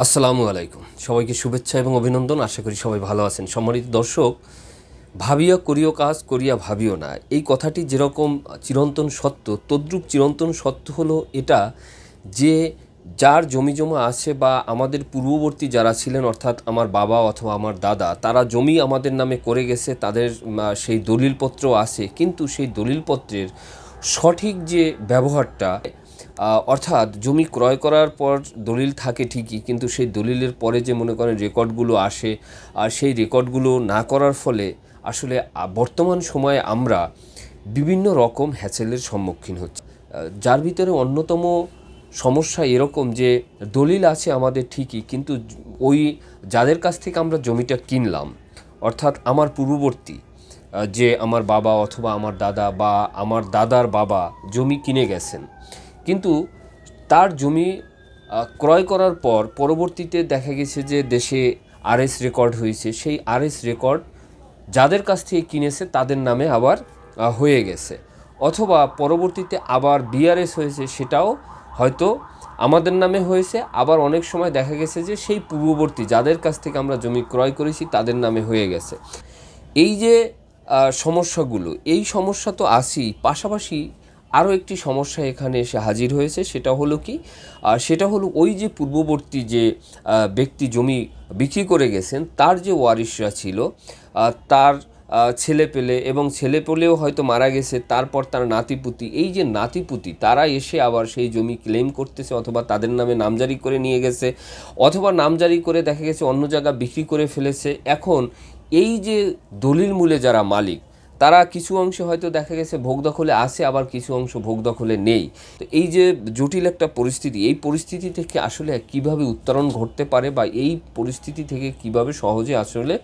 আসসালামু আলাইকুম। সবাইকে শুভেচ্ছা এবং অভিনন্দন। আশা করি সবাই ভালো আছেন। সম্মানিত দর্শক ভাবিয়া করিও কাজ, করিয়া ভাবিও না। এই কথাটি যেরকম চিরন্তন সত্য, তদ্রূপ চিরন্তন সত্য হলো এটা যে যার জমি জমা আছে বা আমাদের পূর্ববর্তী যারা ছিলেন, অর্থাৎ আমার বাবা অথবা আমার দাদা, তারা জমি আমাদের নামে করে গেছে, তাদের সেই দলিলপত্র আছে। কিন্তু সেই দলিলপত্রের সঠিক যে ব্যবহারটা অর্থাৎ জমি ক্রয় করার পর দলিল থাকে ঠিকই, কিন্তু সেই দলিলের পরে যে মনে করেন রেকর্ডগুলো আসে, আর সেই রেকর্ডগুলো না করার ফলে আসলে বর্তমান সময়ে আমরা বিভিন্ন রকম হ্যাচেলের সম্মুখীন হচ্ছি। যার ভিতরে অন্যতম সমস্যা এরকম যে দলিল আছে আমাদের ঠিকই, কিন্তু ওই যাদের কাছ থেকে আমরা জমিটা কিনলাম, অর্থাৎ আমার পূর্ববর্তী যে আমার বাবা অথবা আমার দাদা বা আমার দাদার বাবা জমি কিনে গেছেন কিন্তু তার জমি ক্রয় করার পর পরবর্তীতে দেখা গেছে যে দেশে আরএস রেকর্ড হয়েছে। সেই আরএস রেকর্ড যাদের কাছ থেকে কিনেছে তাদের নামে আবার হয়ে গেছে। অথবা পরবর্তীতে আবার বিআরএস হয়েছে সেটাও হয়তো আমাদের নামে হয়েছে। আবার অনেক সময় দেখা গেছে যে সেই পূর্ববর্তী যাদের কাছ থেকে আমরা জমি ক্রয় করেছি তাদের নামে হয়ে গেছে। এই যে সমস্যাগুলো, এই সমস্যা তো আসি পাশাপাশি আরও একটি সমস্যা এখানে এসে হাজির হয়েছে, সেটা হলো কি? আর সেটা হলো ওই যে পূর্ববর্তী যে ব্যক্তি জমি বিক্রি করে গেছেন, তার যে ওয়ারিশরা ছিল তার ছেলে পেলে এবং ছেলে পেলেও হয়তো মারা গেছে, তারপর তার নাতিপুতি, এই যে নাতিপুতি, তারা এসে আবার সেই জমি ক্লেম করতেছে অথবা তাদের নামে নামজারি করে নিয়ে গেছে, অথবা নামজারি করে দেখা গেছে অন্য জায়গা বিক্রি করে ফেলেছে। এখন এই যে দলিল মূলে যারা মালিক তারা কিছু অংশে হয়তো দেখা গেছে ভোগ দখলে আছে, আবার কিছু অংশ ভোগ দখলে নেই। তো এই যে জটিল একটা পরিস্থিতি, এই পরিস্থিতি থেকে আসলে কীভাবে উত্তরণ ঘটতে পারে বা এই পরিস্থিতি থেকে কীভাবে সহজে আসলে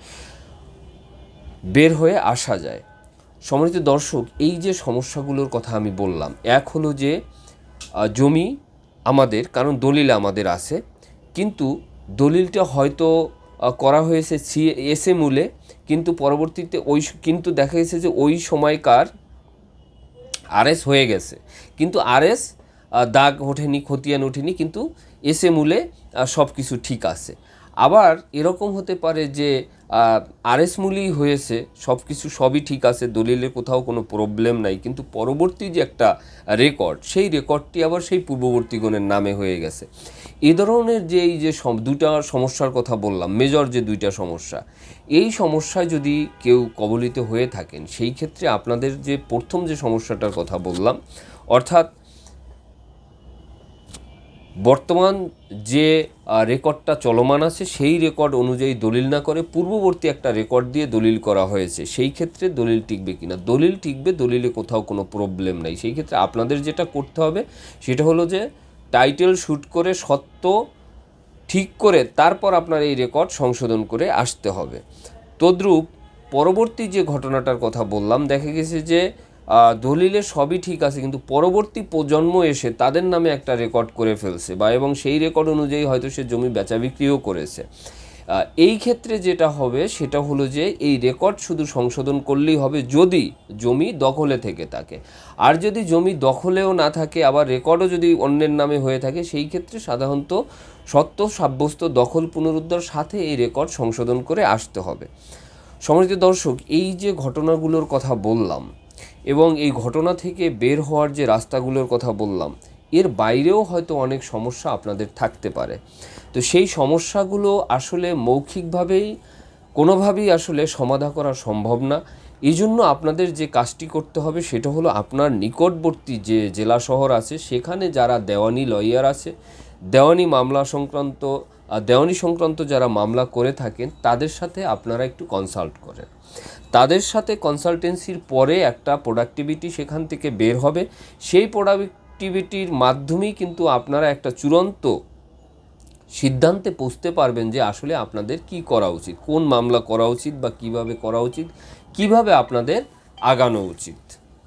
বের হয়ে আসা যায়? সম্মানিত দর্শক, এই যে সমস্যাগুলোর কথা আমি বললাম, এক হলো যে জমি আমাদের, কারণ দলিল আমাদের আছে, কিন্তু দলিলটা হয়তো করা হয়েছে সি এসে মূলে কিন্তু পরবর্তীতে ওই কিন্তু দেখা গেছে যে ওই সময়কার আরএস হয়ে গেছে। কিন্তু আরএস দাগ ওঠেনি, খতিয়ান ওঠেনি, কিন্তু এসে মূলে সব কিছু ঠিক আছে। আবার এরকম হতে পারে যে আরএস মূলেই হয়েছে সব কিছু সবই ঠিক আছে, দলিলে কোথাও কোনো প্রবলেম নাই, কিন্তু পরবর্তী যে একটা রেকর্ড সেই রেকর্ডটি আবার সেই পূর্ববর্তীগণের নামে হয়ে গেছে। এ ধরনের যে এই যে দুটা সমস্যার কথা বললাম মেজর যে দুইটা সমস্যা, এই সমস্যায় যদি কেউ কবলিত হয়ে থাকেন, সেই ক্ষেত্রে আপনাদের যে প্রথম যে সমস্যাটার কথা বললাম, অর্থাৎ বর্তমান যে রেকর্ডটা চলমান আছে, সেই রেকর্ড অনুযায়ী দলিল না করে পূর্ববর্তী একটা রেকর্ড দিয়ে দলিল করা হয়েছে। সেই ক্ষেত্রে দলিল টিকবে কিনা? দলিল টিকবে, দলিলে কোথাও কোনো প্রবলেম নাই। সেই ক্ষেত্রে আপনাদের যেটা করতে হবে, সেটা হলো যে, টাইটেল শ্যুট করে সত্য ঠিক করে তারপর আপনার এই রেকর্ড সংশোধন করে আসতে হবে। তদ্রূপ পরবর্তী যে ঘটনাটার কথা বললাম, দেখা গেছে যে দলিলে সবই ঠিক আছে, কিন্তু পরবর্তী প্রজন্ম এসে তাদের নামে একটা রেকর্ড করে ফেলছে বা এবং সেই রেকর্ড অনুযায়ী হয়তো সে জমি বেচা বিক্রিও করেছে। এই ক্ষেত্রে যেটা হবে সেটা হলো যে এই রেকর্ড শুধু সংশোধন করলেই হবে যদি জমি দখলে থেকে থাকে। আর যদি জমি দখলেও না থাকে, আবার রেকর্ডও যদি অন্যের নামে হয়ে থাকে, সেই ক্ষেত্রে সাধারণত সত্য সাব্যস্ত দখল পুনরুদ্ধার সাথে এই রেকর্ড সংশোধন করে আসতে হবে। সম্মানিত দর্শক, এই যে ঘটনাগুলোর কথা বললাম এবং এই ঘটনা থেকে বের হওয়ার যে রাস্তাগুলোর কথা বললাম, এর বাইরেও হয়তো অনেক সমস্যা আপনাদের থাকতে পারে। তো সেই সমস্যাগুলো আসলে মৌখিকভাবেই, কোনোভাবেই আসলে সমাধা করা সম্ভব না। এই জন্য আপনাদের যে কাজটি করতে হবে সেটা হলো আপনার নিকটবর্তী যে জেলা শহর আছে, সেখানে যারা দেওয়ানি লয়ার আছে, দেওয়ানি মামলা সংক্রান্ত দেওয়ানি সংক্রান্ত যারা মামলা করে থাকেন, তাদের সাথে আপনারা একটু কনসাল্ট করেন। তাদের সাথে কনসালটেন্সির পরে একটা প্রোডাক্টিভিটি সেখান থেকে বের হবে। সেই প্রোডাক্টিভিটির মাধ্যমেই কিন্তু আপনারা একটা চূড়ান্ত সিদ্ধান্তে পৌঁছতে পারবেন যে আসলে আপনাদের কি করা উচিত, কোন মামলা করা উচিত বা কীভাবে করা উচিত, কীভাবে আপনাদের আগানো উচিত।